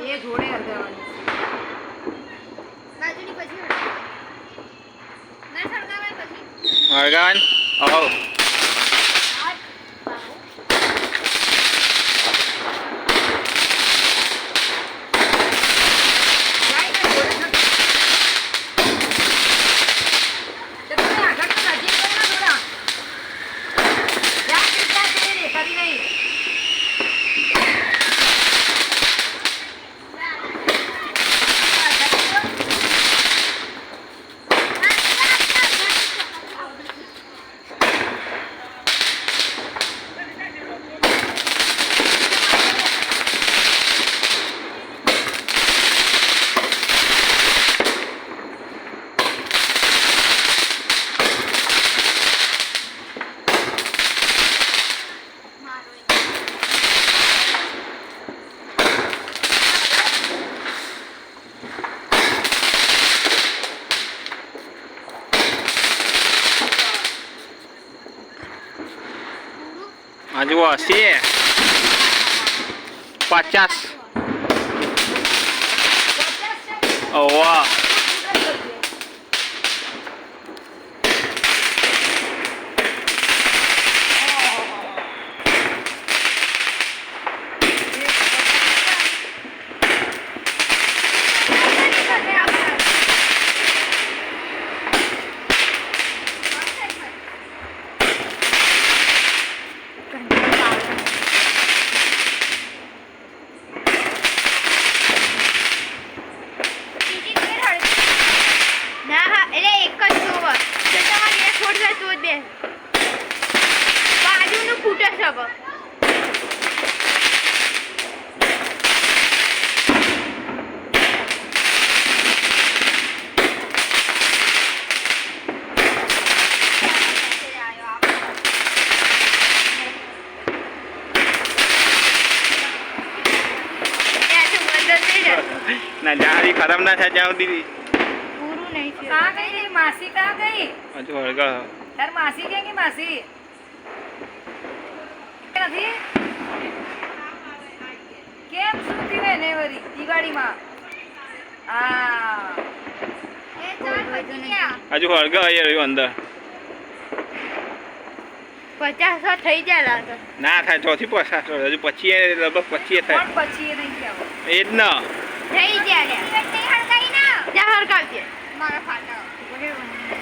એ જોડે હરગાવાની બાજુની પછી હટાવો. ના હજુ હશે પચાસ ઓવા બીજી ફેર હળવી. ના હા એટલે એક જ જોવો તો તમારે એ છોડ જાય તો જ બે બાજુનું ફૂટે છે હવે. એ આ તો બંધ જ થઈ જશે. ના જ્યાં ખરાબ ના થાય ત્યાં સુધી પૂરું નહીં થયું. ગઈ માસી કાં ગઈ? હજુ હળગા તાર માસી ક્યાં ગઈ માસી? નથી? કેમ શું થયું એને વળી દિવાળીમાં? આ એ ચાર પતી ગયા. હજુ હળગા હોય રહ્યું અંદર. પચાસ થઈ જાય લાગે. ના થાય ચોથી પચાસ હજુ પછી લગભગ પછી એ થાય પછી એ જ કહેવું થઈ ગયા ને હડકાવજે મારા ફાટા